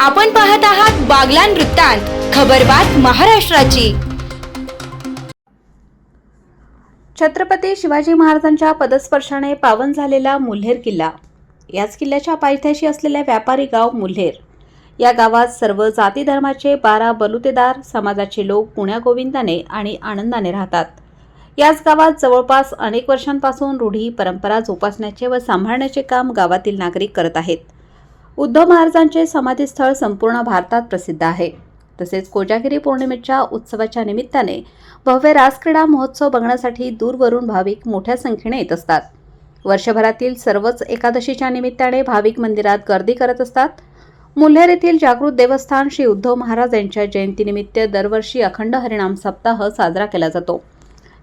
आपण पाहत आहात बागलान वृत्तांत खबरबात महाराष्ट्राची. छत्रपती शिवाजी महाराजांच्या पदस्पर्शाने पावन झालेला मुल्हेर किल्ला. याच किल्ल्याच्या पायथ्याशी असलेल्या व्यापारी गाव मुल्हेर. या गावात सर्व जाती धर्माचे बारा बलुतेदार समाजाचे लोक पुण्यागोविंदाने आणि आनंदाने राहतात. याच गावात जवळपास अनेक वर्षांपासून रूढी परंपरा जोपासण्याचे व सांभाळण्याचे काम गावातील नागरिक करत आहेत. उद्धव महाराजांचे समाधीस्थळ संपूर्ण भारतात प्रसिद्ध आहे. तसेच कोजागिरी पौर्णिमेच्या उत्सवाच्या निमित्ताने भव्य रासक्रीडा महोत्सव बघण्यासाठी दूरवरून भाविक मोठ्या संख्येने येत असतात. वर्षभरातील सर्वच एकादशीच्या निमित्ताने भाविक मंदिरात गर्दी करत असतात. मुल्हेर येथील जागृत देवस्थान श्री उद्धव महाराज यांच्या जयंतीनिमित्त दरवर्षी अखंड हरिणाम सप्ताह साजरा केला जातो.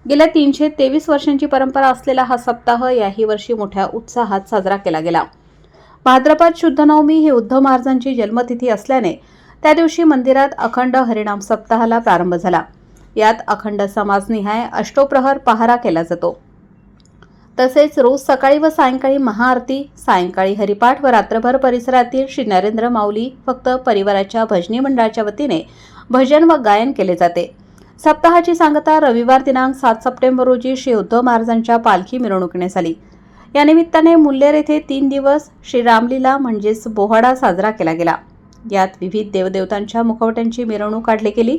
गेल्या तीनशे तेवीस वर्षांची परंपरा असलेला हा सप्ताह याही वर्षी मोठ्या उत्साहात साजरा केला गेला. भाद्रपद शुद्ध नवमी ही उद्धव महाराजांची जन्मतिथी असल्याने त्या दिवशी मंदिरात अखंड हरिणाम सप्ताहाला प्रारंभ झाला. यात अखंड समाजनिहाय अष्टोप्रहर पहारा केला जातो. तसेच रोज सकाळी व सायंकाळी महाआरती सायंकाळी हरिपाठ व रात्रभर परिसरातील श्री नरेंद्र माऊली फक्त परिवाराच्या भजनी मंडळाच्या वतीने भजन व गायन केले जाते. सप्ताहाची सांगता रविवार दिनांक सात सप्टेंबर रोजी श्री उद्धव महाराजांच्या पालखी मिरवणुकीने झाली. या निमित्ताने मुल्लेर येथे तीन दिवस श्री रामलीला म्हणजेच बोहाडा साजरा केला गेला. यात विविध देवदेवतांच्या मुखवट्यांची मिरवणूक काढली गेली.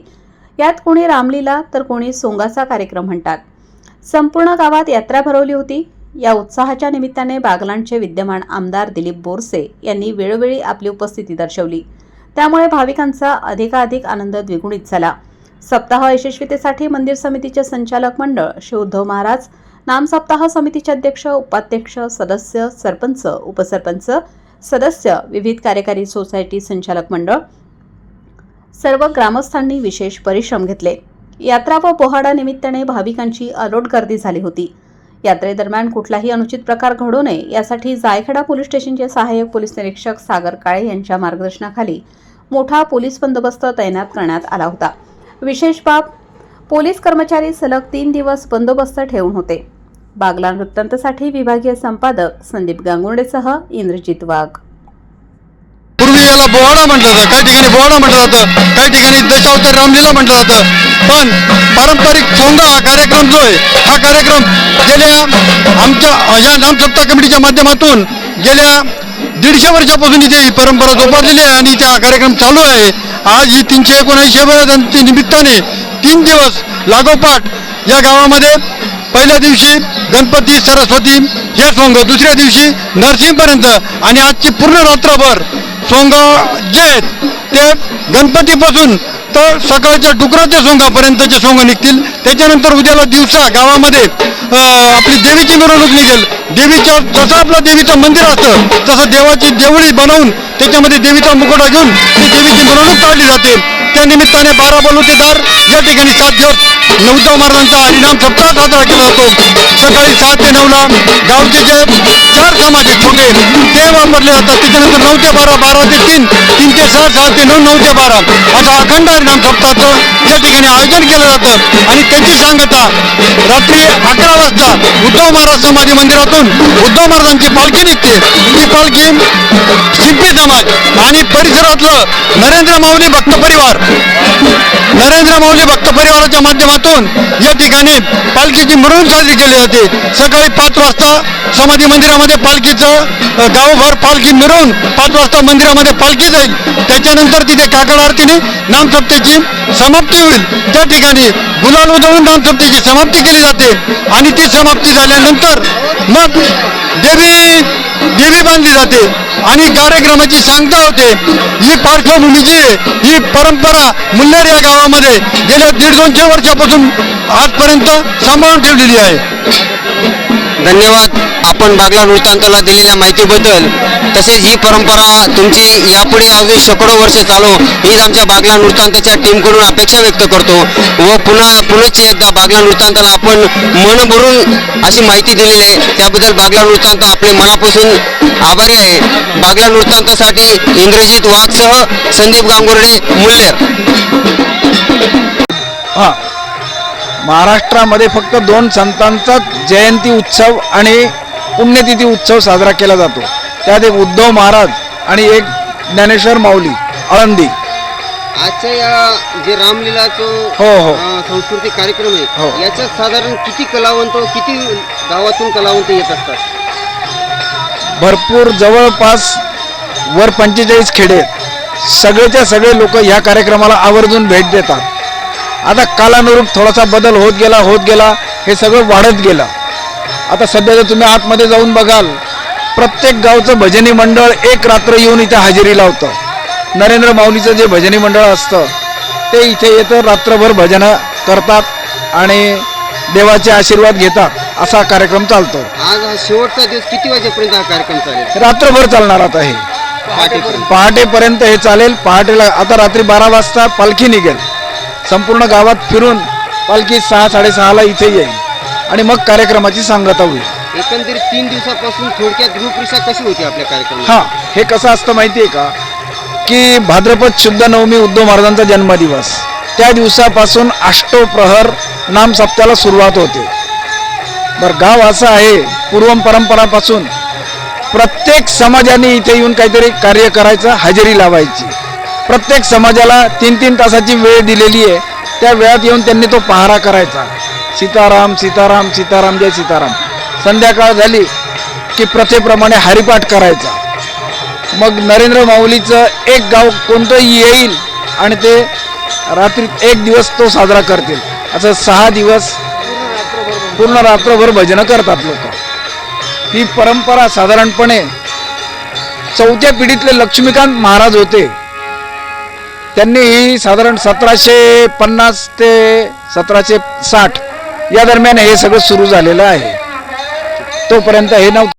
यात कोणी रामलीला तर कोणी सोंगाचा कार्यक्रम म्हणतात. संपूर्ण गावात यात्रा भरवली होती. या उत्साहाच्या निमित्ताने बागलांचे विद्यमान आमदार दिलीप बोरसे यांनी वेळोवेळी आपली उपस्थिती दर्शवली. त्यामुळे भाविकांचा अधिकाधिक आनंद द्विगुणित झाला. सप्ताह यशस्वीतेसाठी मंदिर समितीचे संचालक मंडळ श्री उद्धव महाराज नाम सप्ताह समितीचे अध्यक्ष उपाध्यक्ष सदस्य सरपंच उपसरपंच सदस्य विविध कार्यकारी सोसायटी संचालक मंडळ सर्व ग्रामस्थांनी विशेष परिश्रम घेतले. यात्रा व पोहाडा निमित्ताने भाविकांची अलोट गर्दी झाली होती. यात्रेदरम्यान कुठलाही अनुचित प्रकार घडू नये यासाठी जायखेडा पोलीस स्टेशनचे सहाय्यक पोलीस निरीक्षक सागर काळे यांच्या मार्गदर्शनाखाली मोठा पोलीस बंदोबस्त तैनात करण्यात आला होता. विशेष बाब पोलीस कर्मचारी सलग तीन दिवस बंदोबस्त ठेवून होते. बागला वृत्तांतसाठी विभागीय संपादक संदीप गांगुर्डेसह इंद्रजित वाघ. पूर्वी याला बोहाडा म्हटलं जातं काही ठिकाणी बोहाडा म्हटलं जातं काही ठिकाणी दशावतार रामलीला म्हटलं जातं. पण पारंपरिक सोंगा हा कार्यक्रम जो आहे हा कार्यक्रम गेल्या आमच्या या नामसत्ता कमिटीच्या माध्यमातून गेल्या दीडशे वर्षापासून इथे ही परंपरा जोपासलेली आहे आणि इथे हा कार्यक्रम चालू आहे. आज ही तीनशे एकोणऐंशी निमित्ताने तीन दिवस लागोपाठ या गावामध्ये पहिल्या दिवशी गणपती सरस्वती हे सोंग दुसऱ्या दिवशी नरसिंहपर्यंत आणि आजची पूर्ण रात्रभर सोंग जे आहेत ते गणपतीपासून तर सकाळच्या डुकराच्या सोंगापर्यंतचे सोंग निघतील. त्याच्यानंतर उद्याला दिवसा गावामध्ये आपली देवीची मिरवणूक निघेल. देवीच्या जसं आपलं देवीचं मंदिर असतं तसं देवाची देवळी बनवून त्याच्यामध्ये देवीचा मुखोटा घेऊन ती देवीची मिरवणूक काढली जाते. त्या निमित्ताने बारा बलुतेदार या ठिकाणी सात दिवस नवदा महाराजांचा हरिनाम सप्ताह साजरा केला जातो. सकाळी सात ते नऊला गावचे जे चार समाज छोटे ते वापरले जातात. त्याच्यानंतर नऊ ते बारा बारा ते तीन तीन ते सहा सहा ते नऊ नऊ ते बारा. असा अखंड हरिनाम सप्ताहाचं या ठिकाणी आयोजन केलं जातं. आणि त्याची सांगता रात्री अकरा वाजता उद्धव महाराज समाधी मंदिरातून उद्धव महाराजांची पालखी निघते. ती पालखी शिंपी समाज आणि परिसरातलं नरेंद्र माऊली भक्त परिवार नरेंद्र माऊली भक्त परिवाराच्या माध्यमातून या ठिकाणी पालखीची मिरवणूक साजरी केली जाते. सकाळी पाच वाजता समाधी मंदिरामध्ये पालखीचं गावभर पालखी मिरवून पाच वाजता मंदिरामध्ये पालखी जाईल. त्याच्यानंतर तिथे काकड आरतीने नामसप्तेची समाप्ती होईल. त्या ठिकाणी गुलाल उजळून नामसप्तेची समाप्ती केली जाते. आणि ती समाप्ती झाल्यानंतर मग देवी देवी बांधली जाते. आणि कार्यक्रमाची सांगता होते ही पार्श्वभूमी जी आहे ही परंपरा मुल्हेर या गावामध्ये गेल्या दीड दोनशे वर्षापासून आजपर्यंत सांभाळून ठेवलेली आहे. धन्यवाद. आपण बागला वृत्तांताला दिलेल्या माहितीबद्दल. तसेच ही परंपरा तुमची यापुढे अजून शेकडो वर्ष चालू हीच आमच्या बागला वृत्तांताच्या टीमकडून अपेक्षा व्यक्त करतो व पुन्हा पुनश्च एकदा बागला वृत्तांताला आपण मन भरून अशी माहिती दिलेली आहे. त्याबद्दल बागला वृत्तांत आपले मनापासून आभारी आहे. बागला वृत्तांतासाठी इंद्रजित वाघसह संदीप गांगुर्डे मुल्लेर. हा. महाराष्ट्रामध्ये फक्त दोन संतांचा जयंती उत्सव आणि पुण्यतिथी उत्सव साजरा केला जातो. त्यात एक उद्धव महाराज आणि एक ज्ञानेश्वर माऊली आळंदी. आजच्या या जे रामलीलाचं हो हो. सांस्कृतिक कार्यक्रम हो. आहे याच्यात साधारण किती कलावंत किती गावातून कलावंत येत असतात? भरपूर जवळपास वर पंचेचाळीस खेडे आहेत. सगळेच्या सगळे लोक ह्या कार्यक्रमाला आवर्जून भेट देतात. आता कालानुरूप थोडासा बदल होत गेला होत गेला हे सगळं वाढत गेलं. आता सध्या जर तुम्ही आतमध्ये जाऊन बघाल प्रत्येक गावचं भजनी मंडळ एक रात्र येऊन इथे हजेरी लावतं. नरेंद्र माऊलीचं जे भजनी मंडळ असतं ते इथे येतं रात्रभर भजनं करतात आणि देवाचे आशीर्वाद घेतात असा कार्यक्रम चालतो. आज हा शेवटचा दिवस किती वाजेपर्यंत हा कार्यक्रम चालेल? रात्रभर चालणार आता हे. पहाटेपर्यंत. पहाटेपर्यंत हे चालेल. पहाटेला आता रात्री बारा वाजता पालखी निघेल. संपूर्ण गावात फिरून पालखी सहा साडेसहाला इथे येईल. आणि मग कार्यक्रमाची सांगता होईल. एकंदरीत तीन दिवसापासून थोडक्यात रूपरेषा कशी होती आपल्या कार्यक्रमात? हा हे कसं असतं माहिती आहे का? की भाद्रपद शुद्ध नवमी उद्धव महाराजांचा जन्मदिवस. त्या दिवसापासून अष्टोप्रहर नाम सप्त्याला सुरुवात होते. बरं गाव असं आहे पूर्व परंपरापासून प्रत्येक समाजाने इथे येऊन काहीतरी कार्य करायचं हजेरी लावायची. प्रत्येक समाजाला तीन तीन तासाची वेळ दिलेली आहे. त्या वेळात येऊन त्यांनी तो पहारा करायचा. सीताराम सीताराम सीताराम जय सीताराम. संध्याकाळ झाली की प्रथेप्रमाणे हरिपाठ करायचा. मग नरेंद्र माऊलीचं एक गाव कोणतंही येईल आणि ते रात्री एक दिवस तो साजरा करतील. असं सहा दिवस पूर्ण रात्रभर भजनं करतात लोक. ही परंपरा साधारणपणे चौथ्या पिढीतले लक्ष्मीकांत महाराज होते. त्यांनी ही साधारण सतराशे पन्नास ते सतराशे साठ या दरम्यान हे सगळं सुरू झालेलं आहे. तोपर्यंत हे नव्हतं.